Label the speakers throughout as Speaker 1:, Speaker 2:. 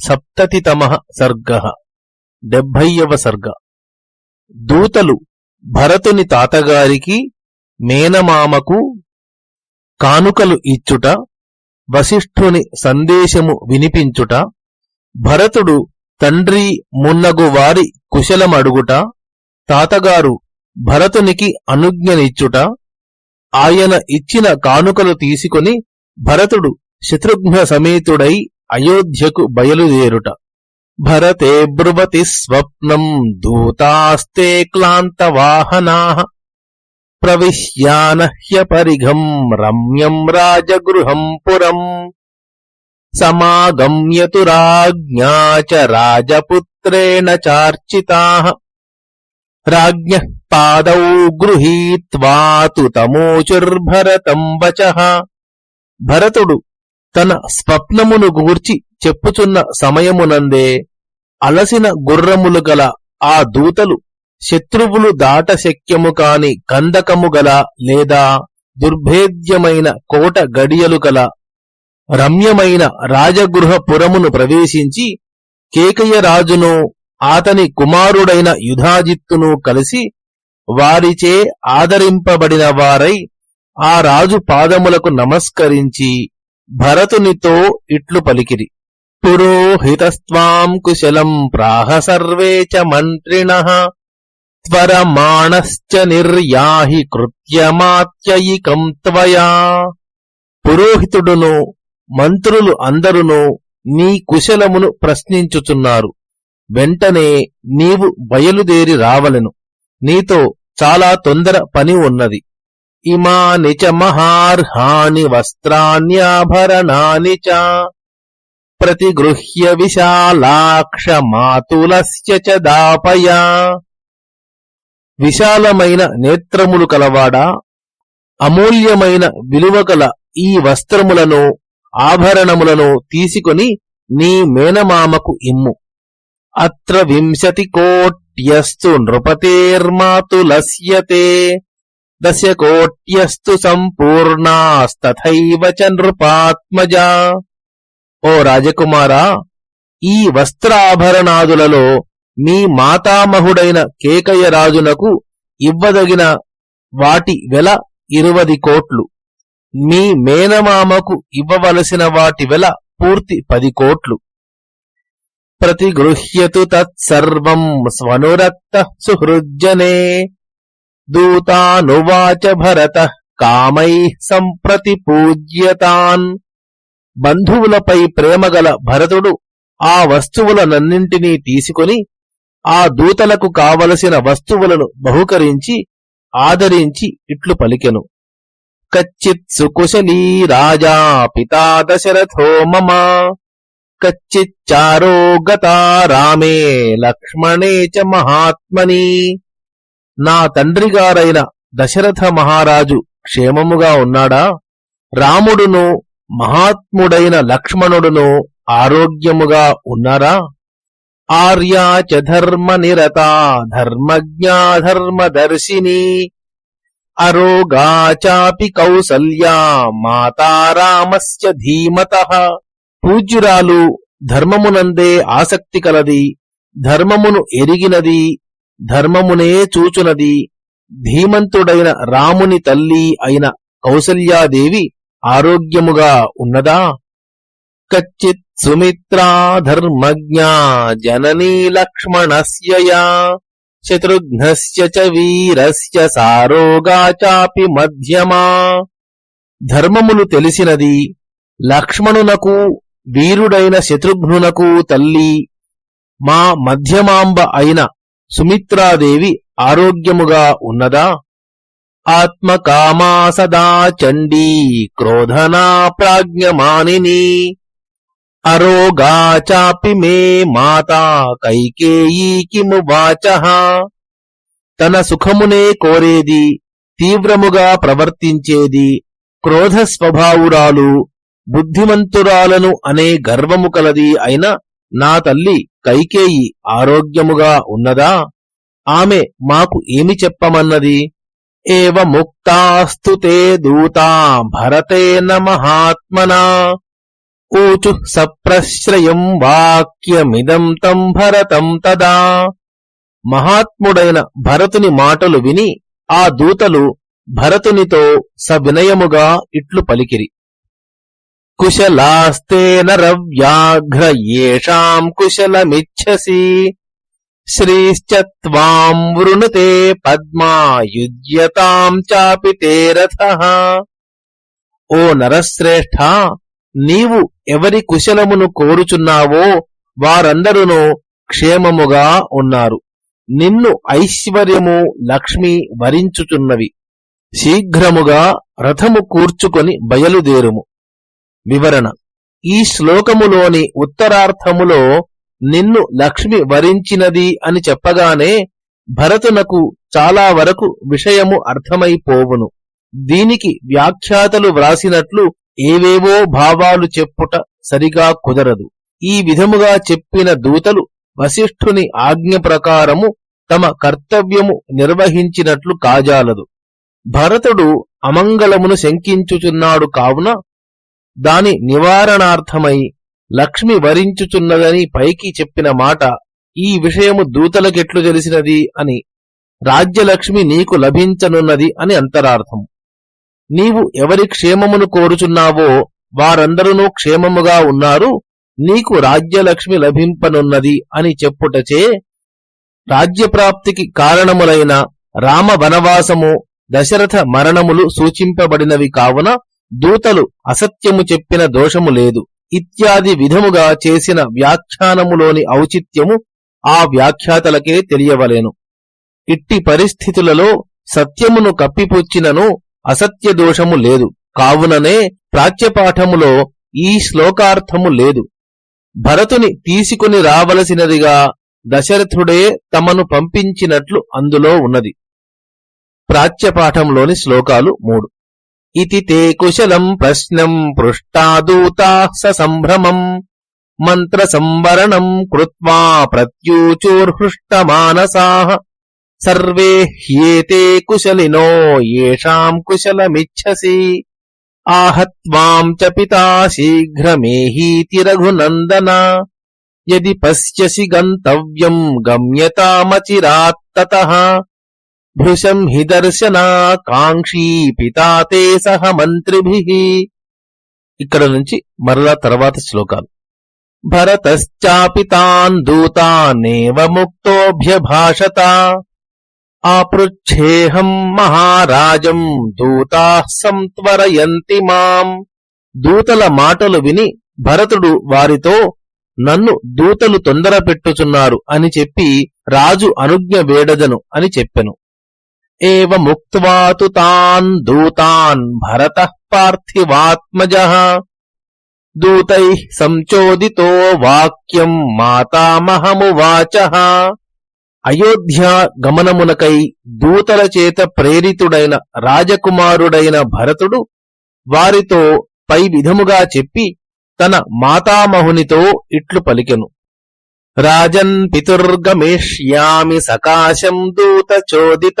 Speaker 1: సప్తతితమ సర్గ. డెబ్భయ్యవ సర్గ. దూతలు భరతుని తాతగారికి మేనమామకు కానుకలు ఇచ్చుట వశిష్ఠుని సందేశము వినిపించుట భరతుడు తండ్రి మున్నగు వారి కుశలమడుగుట తాతగారు భరతునికి అనుజ్ఞనిచ్చుట ఆయన ఇచ్చిన కానుకలు తీసుకుని భరతుడు శత్రుఘ్న సమేతుడై అయోధ్యకు బయలుదేరుట. భరతే బ్రువతి స్వప్నం దూతాస్తే క్లాంతవాహనా. ప్రవిశ్యానహ్యపరిఘం రమ్యం రాజగృహం పురం. సమాగమ్యతు రాజ్ఞా చ రాజపుత్రేణ చార్చితా. రాజ్ఞ పాదౌ గృహీత్వాతు తమోచుర్భరతం వచ. భరతుడు తన స్వప్నమును గూర్చి చెప్పుచున్న సమయమునందే అలసిన గుర్రములు గల ఆ దూతలు శత్రువులు దాట శక్యము కాని కందకము గల లేదా దుర్భేద్యమైన కోట గడియలు గల రమ్యమైన రాజగృహ పురమును ప్రవేశించి కేకయ్య రాజును ఆతని కుమారుడైన యుధాజిత్తును కలిసి వారిచే ఆదరింపబడిన వారై ఆ రాజు పాదములకు నమస్కరించి భరతునితో ఇట్లు పలికిరి. పురోహితస్వాం కుశలం ప్రాహ సర్వే చ మంత్రిణ. త్వరమాణశ్చ నిర్యాహి కృత్యమాత్యయికం త్వయా. పురోహితుడును మంత్రులు అందరును నీ కుశలమును ప్రశ్నించుచున్నారు. వెంటనే నీవు బయలుదేరి రావలెను. నీతో చాలా తొందర పని ఉన్నది. ఇమాని చ మహార్హాని వస్త్రాణ్యాభరణాని చ ప్రతిగృహ్య విశాలాక్ష మాతులస్య చ దాపయ. విశాలమైన నేత్రములు కలవాడా? అమూల్యమైన విలువగల ఈ వస్త్రములను ఆభరణములను తీసుకొని నీ మేనమామకు ఇమ్ము. అత్ర వింశతి కోట్యస్తు నృపతేర్మాతులస్యతే. దశ కోట్యస్తు సంపూర్ణాస్తథైవ చ ఓ రాజకుమారా ఈ వస్త్రాభరణాదులలో మీ మాతామహుడైన కేకయ్య రాజునకు ఇవ్వదగిన వాటి వెల ఇరువది కోట్లు. మీ మేనమామకు ఇవ్వవలసిన వాటి వెల పూర్తి పది కోట్లు. ప్రతిగృహ్యతు తత్సర్వం స్వనురక్త సుహృజ్జనే దూతానువాచ భరత కామై సంప్రతి పూజ్యతాన్ బంధువులపై ప్రేమగల భరతుడు ఆ వస్తువులనన్నింటినీ తీసుకొని ఆ దూతలకు కావలసిన వస్తువులను బహుకరించి ఆదరించి ఇట్లు పలికెను. కచ్చిత్ సుకుశలీ రాజా పితా దశరథో మమ। కచ్చిచ్చారో గతా రామే లక్ష్మణే చ మహాత్మని। నా తండ్రిగారైన దశరథ మహారాజు క్షేమముగా ఉన్నాడా? రాముడును మహాత్ముడైన లక్ష్మణుడును ఆరోగ్యముగా ఉన్నారా? ఆర్యాచ ధర్మ నిరతా ధర్మజ్ఞా అరోగాచాపి కౌసల్యా మాతారామస్య ధీమత. పూజ్యురాలు ధర్మమునందే ఆసక్తి కలది ధర్మమును ఎరిగినది ధర్మమునే చూచునది. ధీమంతుడైన రాముని తల్లి అయిన కౌసల్యాదేవి ఆరోగ్యముగా ఉన్నదా? కచ్చిత్ సుమిత్రా ధర్మజ్ఞా జననీ లక్ష్మణస్యయా శత్రుఘ్నస్య చ వీరస్య సారోగా చాపి మధ్యమా? ధర్మములు తెలిసినది లక్ష్మణునకు వీరుడైన శత్రుఘ్నునకు తల్లి మా మధ్యమాంబ అయిన సుమిత్రాదేవి ఆరోగ్యముగా ఉన్నదా? ఆత్మకామా సదా చండీ క్రోధనా ప్రాజ్ఞమానిని. అరోగా చాపి మే మాతా కైకేయీ కిము వాచ. తన సుఖమునే కోరేది తీవ్రముగా ప్రవర్తించేది క్రోధ స్వభావురాలు బుద్ధిమంతురాలను అనే గర్వము కలది అయిన నా తల్లి కైకేయి ఆరోగ్యముగా ఉన్నదా? ఆమె మాకు ఏమి చెప్పమన్నది? ఏవ ముక్తాస్తు తే దూతా భరతేన మహాత్మనా ఊచు సప్రశ్రయం వాక్యమిదం తం భరతం తదా? మహాత్ముడైన భరతుని మాటలు విని ఆ దూతలు భరతునితో సవినయముగా ఇట్లు పలికిరి. కుశలాస్తేన రవ్యాఘ్ర ఏషాం కుశలమిచ్చసి. శ్రీశ్చ త్వాం వృణుతే పద్మా యుజ్యతాం చాపి తే రథః. ఓ నరశ్రేష్ఠ నీవు ఎవరి కుశలమును కోరుచున్నావో వారందరూ క్షేమముగా ఉన్నారు. నిన్ను ఐశ్వర్యము లక్ష్మి వరించుచున్నవి. శీఘ్రముగా రథము కూర్చుకొని బయలుదేరుము. వివరణ. ఈ శ్లోకములోని ఉత్తరార్థములో నిన్ను లక్ష్మి వరించినది అని చెప్పగానే భరతునకు చాలా వరకు విషయము అర్థమైపోవును. దీనికి వ్యాఖ్యాతలు వ్రాసినట్లు ఏవేవో భావాలు చెప్పుట సరిగా కుదరదు. ఈ విధముగా చెప్పిన దూతలు వశిష్ఠుని ఆజ్ఞ ప్రకారము తమ కర్తవ్యము నిర్వహించినట్లు కాజాలదు. భరతుడు అమంగళమును శంకించుచున్నాడు కావున దాని నివారణార్థమై లక్ష్మి వరించుచున్నదని పైకి చెప్పిన మాట ఈ విషయము దూతలకెట్లు తెలిసినది అని రాజ్యలక్ష్మి నీకు లభించనున్నది అని అంతరార్థం. నీవు ఎవరి క్షేమమును కోరుచున్నావో వారందరూ క్షేమముగా ఉన్నారు నీకు రాజ్యలక్ష్మి లభింపనున్నది అని చెప్పుటచే రాజ్యప్రాప్తికి కారణములైన రామ వనవాసము దశరథ మరణములు సూచింపబడినవి కావున దూతలు అసత్యము చెప్పిన దోషము లేదు. ఇత్యాది విధముగా చేసిన వ్యాఖ్యానములోని ఔచిత్యము ఆ వ్యాఖ్యాతలకే తెలియవలేను. ఇట్టి పరిస్థితులలో సత్యమును కప్పిపుచ్చినను అసత్య దోషము లేదు. కావుననే ప్రాచ్యపాఠములో ఈ శ్లోకార్థము లేదు. భరతుని తీసుకుని రావలసినదిగా దశరథుడే తమను పంపించినట్లు అందులో ఉన్నది. ప్రాచ్యపాఠంలోని శ్లోకాలు మూడు. ఇతి తే కుశలం ప్రశ్నం పృష్టాదూతా సంభ్రమం మంత్ర సంవరణం కృత్వా ప్రత్యూచోర్హృష్టమానసా సర్వే హ్యేతే కుశలినో ఏషాం కుశలమిచ్చసి ఆహత్వాం చ పితా శీఘ్రమేహీతి రఘునందన యది పశ్యసి గంతవ్యం గమ్యతామచిరాత్తతః భృశం హి దర్శనాకాంక్షీ పితా తే సహ మంత్రిభి. ఇక్కడ నుంచి మరలా తర్వాత శ్లోకాలు. భరతశ్చాపి తాన్ దూతానేవ ముక్తోభ్యభాషత. ఆపృచ్ఛేహం మహారాజం దూతా సంత్వరయంతి మాం. దూతల మాటలు విని భరతుడు వారితో నన్ను దూతలు తొందర పెట్టుచున్నారు అని చెప్పి రాజు అనుజ్ఞ వేడదను అని చెప్పెను. ఏవ ముక్త్వాతు తాన్ దూతాన్ భరత పార్థివాత్మజ దూతై సంచోదితో వాక్యం మాతామహమువాచ అయోధ్య గమనమునకై దూతల చేత ప్రేరితుడైన రాజకుమారుడైన భరతుడు వారితో పై విధముగా చెప్పి తన మాతామహునితో ఇట్లు పలికెను. రాజన్ పితుర్గమేష్యామి సకాశం దూత చోదిత।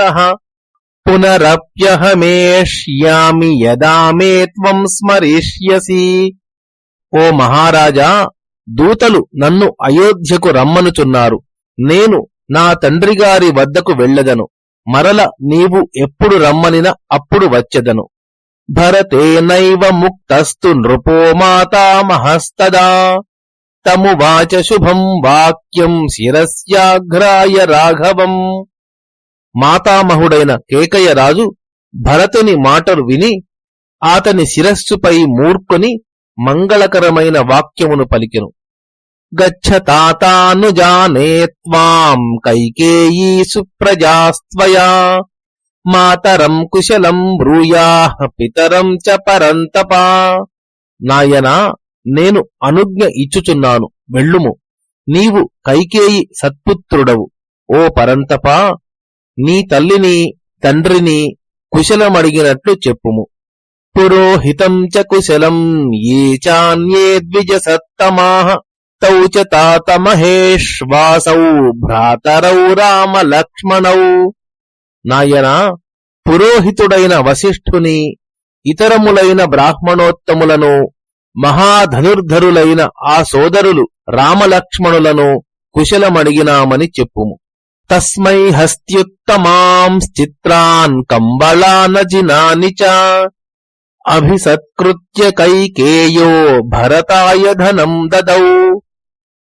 Speaker 1: పునరప్యహమేష్యామి యదా మే త్వం స్మరిష్యసి ఓ మహారాజా దూతలు నన్ను అయోధ్యకు రమ్మనుచున్నారు. నేను నా తండ్రిగారి వద్దకు వెళ్ళదను. మరల నీవు ఎప్పుడు రమ్మనిన అప్పుడు వచ్చెదను. భరతేనైవ ముక్తస్తు నృపో మాతామహస్తదా తమువాచ శుభం వాక్యం శిరస్యాఘ్రాయ రాఘవం. మాతామహుడైన కేకయ్యరాజు భరతుని మాటలు విని అతని శిరస్సుపై మూర్కొని మంగళకరమైన వాక్యమును పలికెను. గచ్చ తాతానుజానే త్వాం కైకేయీ సుప్రజాస్త్వయా మాతరం కుశలం బ్రూయా పితరం చ పరంతపా. నాయనా నేను అనుజ్ఞ ఇచ్చుచున్నాను వెళ్ళుము. నీవు కైకేయి సత్పుత్రుడవు. ఓ పరంతపా నీ తల్లిని తండ్రిని కుశలమడిగినట్లు చెప్పుము. పురోహితం చ కుశలం ఏ చాన్యే ద్విజ సత్తమాహ తౌ చ తాత మహేశ్వాసౌ భ్రాతరౌ రామ లక్ష్మణౌ నాయనా పురోహితుడైన వశిష్ఠుని ఇతరములైన బ్రాహ్మణోత్తములను మహాధనుర్ధరులైన ఆ సోదరులు రామలక్ష్మణులను కుశలమడిగినామని చెప్పుము. తస్మై హస్త్యుత్తమాంశ్చిత్రాన్ కంబళానజినాని చ. అభిసత్కృత్య కైకేయో భరతాయ ధనం దదౌ.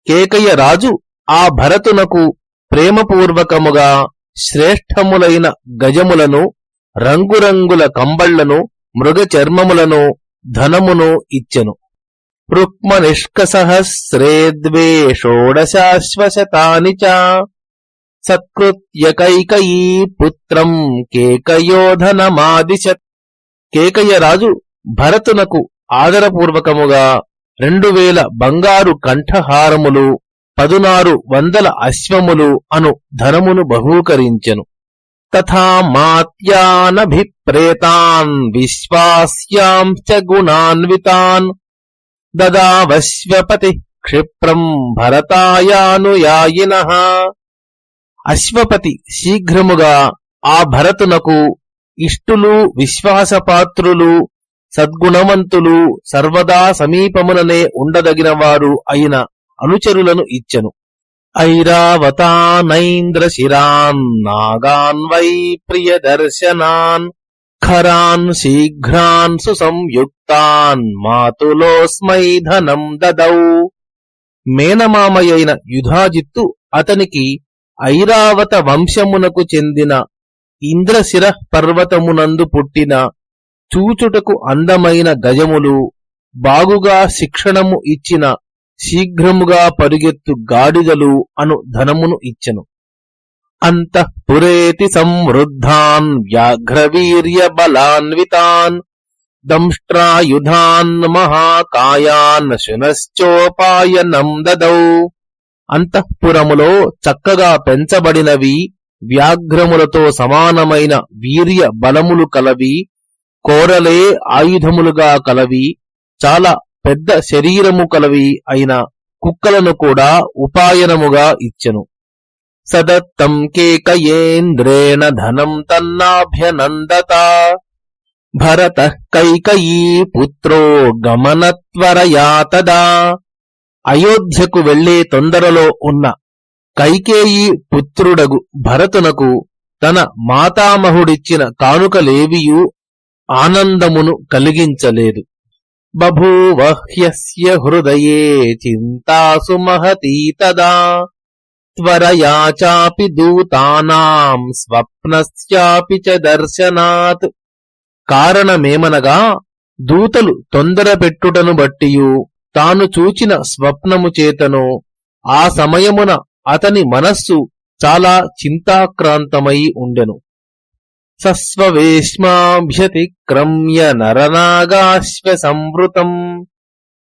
Speaker 1: కేకయ్య రాజు ఆ భరతునకు ప్రేమపూర్వకముగా శ్రేష్టములైన గజములను రంగురంగుల కంబళ్ళను మృగచర్మములను ధనమును ఇచ్చెను. రుక్మనిష్కసహస్రేద్వే షోడశాశ్వశతాని చ. సత్కృత్యకైకయీ పుత్రం కేకయోధనమాదిశత్. కేకయ్యరాజు భరతునకు ఆదరపూర్వకముగా రెండు వేల బంగారు కంఠహారములు పదునారు వందల అశ్వములు అను ధనమును బహూకరించెను. తథా మాత్యానభిప్రేతాన్ గుణాన్వితాన్. దదావశ్వపతి క్షిప్రం భరతాయానుయాయిన. అశ్వపతి శీఘ్రముగా ఆ భరతునకు ఇష్టులు విశ్వాసపాత్రులు సద్గుణవంతులు సర్వదా సమీపముననే ఉండదగిన వారు అయిన అనుచరులను ఇచ్చెను. ఐరావతానైంద్రశిరాన్ నాగాన్ వై ప్రియదర్శనాన్ ఖరాన్ శీఘ్రాన్ సుసంయుక్తాన్ మాతులోస్మై ధనం దదౌ. మేనమామయైన యుధాజిత్తు అతనికి ఐరావత వంశమునకు చెందిన ఇంద్రశిర పర్వతమునందు పుట్టిన చూచుటకు అందమైన గజములు బాగుగా శిక్షణము ఇచ్చిన శీఘ్రముగా పరుగెత్తు గాడిదలు అను ధనమును ఇచ్చెను. అంతఃపురేతి సంవృద్ధాన్ వ్యాఘ్రవీర్య బలాన్వితాన్ దంష్ట్రాయుధాన్ మహాకాయాన్ శునశ్చోపాయనం దదౌ. అంతఃపురములో చక్కగా పెంచబడినవి వ్యాఘ్రములతో సమానమైన వీర్య బలములు కలవి కోరలే ఆయుధములుగా కలవి చాలా పెద్ద శరీరము కలవి అయిన కుక్కలను కూడా ఉపాయనముగా ఇచ్చెను. సదత్తం కేకయేంద్రేణ ధనం తన్నాభ్యనందత భరత కైకయీ పుత్రో గమనత్వరయా తదా అయోధ్యకు వెళ్ళే తొందరలో ఉన్న కైకేయి పుత్రుడగు భరతునకు తన మాతామహుడిచ్చిన కానుకలేవియూ ఆనందమును కలిగించలేదు. బభూవహ్యస్య హృదయే చింతాసు మహతీ తదా. త్వరయాచాపి దూతానాం స్వప్నస్యాపి చ దర్శనాత్. కారణమేమనగా దూతలు తొందర పెట్టుటను బట్టియు తాను చూచిన స్వప్నము చేతను ఆ సమయమున అతని మనస్సు చాలా చింతాక్రాంతమై ఉండెను. సస్వేష్మాభ్యతిక్రమ్య నరనాగాశ్వ సంవృతం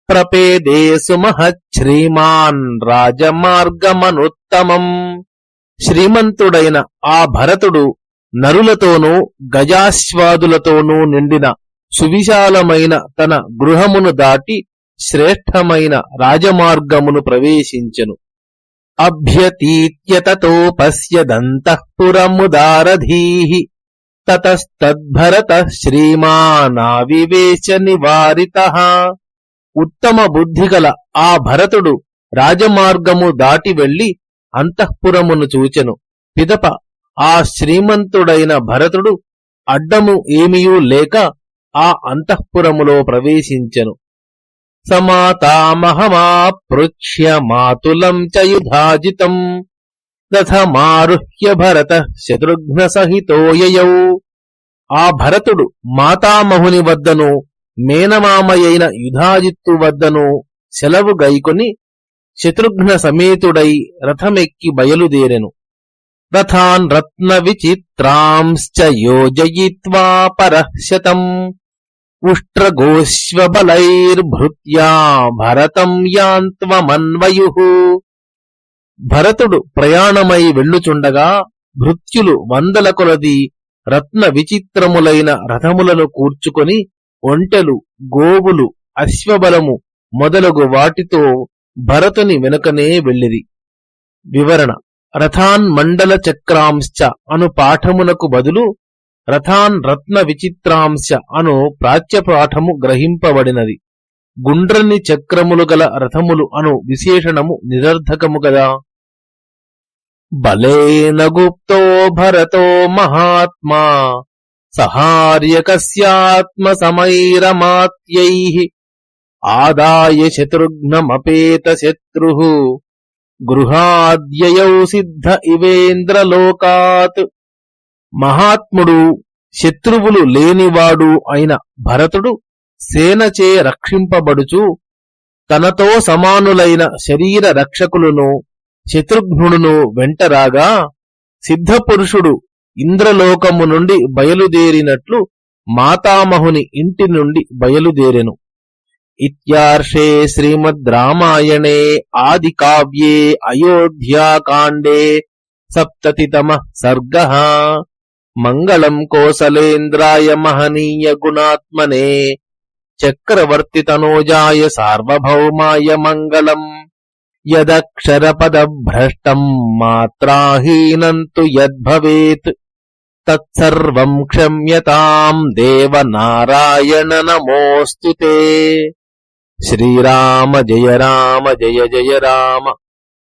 Speaker 1: ప్రపేదే సుమహశ్రీమాన్ రాజమార్గమనుత్తమం. శ్రీమంతుడైన ఆ భరతుడు నరులతోనూ గజాశ్వాదులతోనూ నిండిన సువిశాలమైన తన గృహమును దాటి శ్రేష్టమైన రాజమార్గమును ప్రవేశించెను. అభ్యతీత్యతతో పశ్యదంతఃపురముదారధీః తతస్తద్భరత శ్రీమానావివేశ నివారిత ఉత్తమ బుద్ధిగల ఆ భరతుడు రాజమార్గము దాటి వెళ్ళి అంతఃపురమును చూచెను. పిదప ఆ శ్రీమంతుడైన భరతుడు అడ్డము ఏమియూ లేక ఆ అంతఃపురములో ప్రవేశించెను. సమాతామహమాపృచ్య మాతులం చ యుధాజితం రథమారుహ్య భరత శత్రుఘ్న సహితోయయౌ ఆ భరతుడు మాతామహుని వద్దను మేనమామయైన యుధాజిత్తు వద్దను సెలవు గైకొని శత్రుఘ్న సమేతుడై రథమెక్కి బయలుదేరెను. రథాన్ రత్న విచిత్రాంశ్చ యోజయిత్వా పరశతం ఉష్ట్రగోశ్వబలైర్భృత్యా భరతం యాంత్వమన్వయు. భరతుడు ప్రయాణమై వెళ్ళుచుండగా భృత్యులు వందల కొలది రత్న విచిత్రములైన రథములను కూర్చుకొని ఒంటెలు గోవులు అశ్వబలము మొదలగు వాటితో భరతుని వెనుకనే వెళ్ళిరి. వివరణ రథాన్ మండల చక్రాంశ అను పాఠమునకు బదులు రథాన్ రత్న విచిత్రాంశ అను ప్రాచ్యపాఠము గ్రహింపబడినది. గుండ్రని చక్రములు గల రథములు అను విశేషణము నిరర్ధకము గదా? బలేన గుప్తో భరతో మహాత్మా సహార్యకస్యాత్మ సమైరమాత్యై ఆదాయ శత్రుఘ్నమపేత శత్రు గృహాద్యయౌ సిద్ధ ఇవేంద్రలోకాత్ మహాత్ముడు శత్రువులు లేనివాడు అయిన భరతుడు సేనచే రక్షింపబడుచు తనతో సమానులైన శరీర రక్షకులను శత్రుఘ్నుడును వెంటరాగా సిద్ధపురుషుడు ఇంద్రలోకము నుండి బయలుదేరినట్లు మాతామహుని ఇంటి నుండి బయలుదేరెను. ఇత్యార్షే శ్రీమద్ రామాయణే ఆది కావ్యే అయోధ్యాకాండే సప్తతితమ సర్గ. మంగళం కోసలేంద్రాయ మహనీయ గుణాత్మనే చక్రవర్తి తనోజాయ సార్వభౌమాయ మంగళం. యదక్షరపదభ్రష్టం మాత్రాహీనంతు యద్భవేత్. తత్సర్వం క్షమ్యతాం దేవనారాయణ నమోస్తుతే శ్రీరామ జయ రామ జయ జయ రామ.